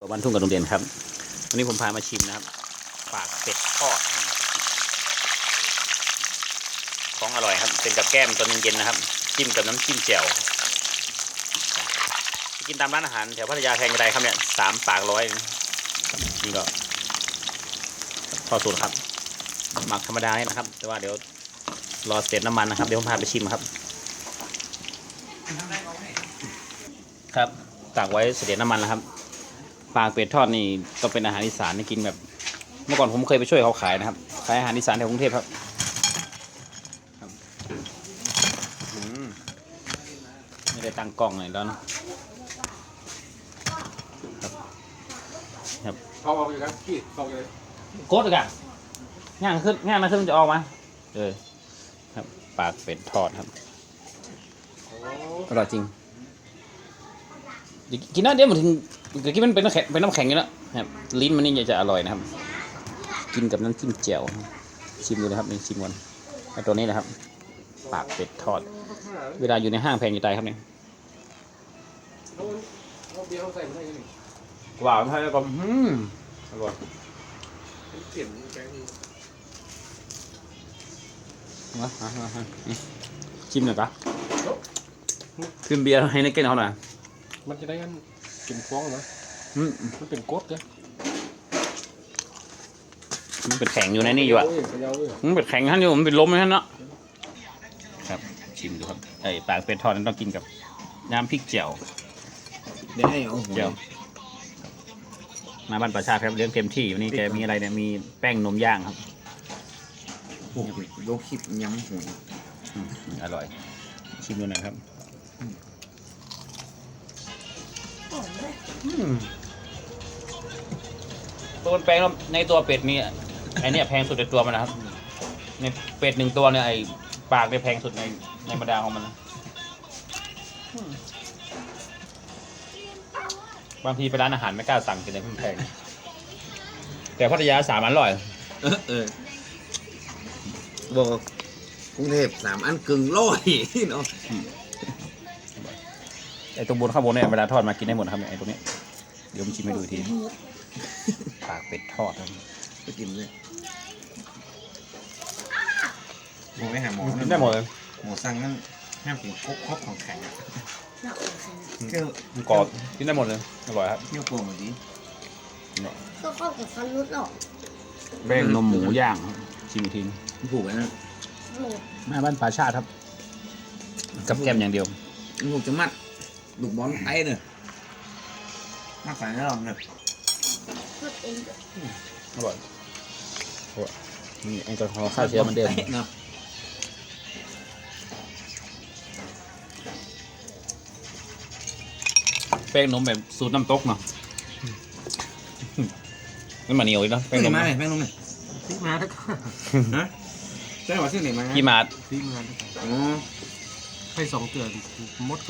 บ้านทุ่งกับโรงเรียนครับ วันนี้ผมพามาชิมนะครับ ปากเป็ดทอดของอร่อยครับ เป็นกับแก้มตอนเย็นๆนะครับ จิ้มกับน้ำจิ้มแจ่วกินตามร้านอาหารแถวพัทยาแพงกระไดครับเนี่ยสามปากร้อยนี่ก็ทอดสูตรครับ หมักธรรมดาเนี่ยนะครับ แต่ว่าเดี๋ยวรอเสร็จน้ำมันนะครับ เดี๋ยวผมพาไปชิมครับ ครับตากไว้เสด็จน้ำมันแล้วครับ ปากเป็ดทอดนี่ก็เป็นอาหารอีสานที่กินแบบ เมื่อก่อนผมเคยไปช่วยเขาขายนะครับ ขายอาหารอีสานแถวกรุงเทพครับครับอืมไม่ได้ตั้งกล้องเลยแล้วนะครับครับเอาออกอยู่ครับพี่ออกอยู่เลยโคตรเลยกันง่างขึ้นง่างนะขึ้นมันจะออกมาเออครับปากเป็ดทอดครับโอ้อร่อยจริง เดี๋ยวกินน้ำเดี๋ยวมันถึงเดี๋ยวกินมันเป็นน้ำแข็งเป็นน้ำแข็งอยู่แล้วครับลิ้นมันนี่จะอร่อยนะครับ กินกับน้ำจิ้มแจ่วชิมดูนะครับนี่ชิมก่อนไอตัวนี้นะครับ ปากเป็ดทอด เวลาอยู่ในห้างแพงอยู่ตายครับเนี่ยเอาเอาเบียร์เขาใส่มาได้ยังไงว้าวใช่แล้วก็อืมอร่อยเปลี่ยนแกงนี่มามามามานี่ชิมหน่อยปะขึ้นเบียร์ให้ในเก้นเขาหน่อย มันจะได้กันกินฟ้องนะอืมมันเป็นกดเลยมันเป็นแข็งอยู่ในนี่อยู่อะเเขยาเว้ยมันเป็นแข็งท่านอยู่ มันเป็นลมท่านเนาะ ครับชิมดูครับ ไอ้ปากเป็ดทอดนั้นต้องกินกับน้ำพริกเจียวได้โอ้โหเจียว มาบ้านประชาครับเลี้ยงเต็มที่วันนี้แกมีอะไรเนี่ย มีแป้งนมย่างครับโอ้โหโลคลิปย้ำหวยอืมอร่อย ชิมดูหน่อยครับ อืมตัวแป้งในตัวเป็ดนี่ไอเนี่ยแพงสุดในตัวมันนะครับ ในเป็ดหนึ่งตัวเนี่ยไอปากเนี่ยแพงสุดในในบรรดาของมันนะอืมบางทีไปร้านอาหารไม่กล้าสั่งกินเลยเพราะมันแพง แต่พัทยาสามอันอร่อย เออเออบอกกรุงเทพสามอันกึ่งร้อยเนาะ ไอตรงบนข้างบนเนี่ยเวลาทอดมากินได้หมดนะครับเนี่ยไอตรงเนี้ยเดี๋ยวผมชิมให้ดูอีกทีปากเป็ดทอดครับไปกินเลยหมอไปหาหมอกินได้หมดเลยหมอสั่งนั่นห้ามกินครบครบของแข็งอะเที่ยวมันกรอบกินได้หมดเลยอร่อยครับเที่ยวโกงเหมือนนี้ก็เข้ากับฟันรุดหรอกแป้งนมหมูย่างครับชิมอีกทีมันผูกไว้นะหมูแม่บ้านปลาชาติครับ กับแกมอย่างเดียวมันผูกจะมัด ลูกบอลไอ้เนอะมัดใส่แน่นอนเนอะรุดเองอร่อยโอ้ยนี่แอลกอฮอล์ฆ่าเชื้อเหมันเดิมเนาะแป้งนมแบบสูตรน้ำตกเนาะมันมาเหนียวอีกเนาะแป้แป้งงไหนนมมาเลยแป้งนมเลยซื้อมาแล้วก็ฮะแป้งว่าชื่อไหนมากี่มาดซื้อมาแล้วก็อ๋อให้สองเตือนมด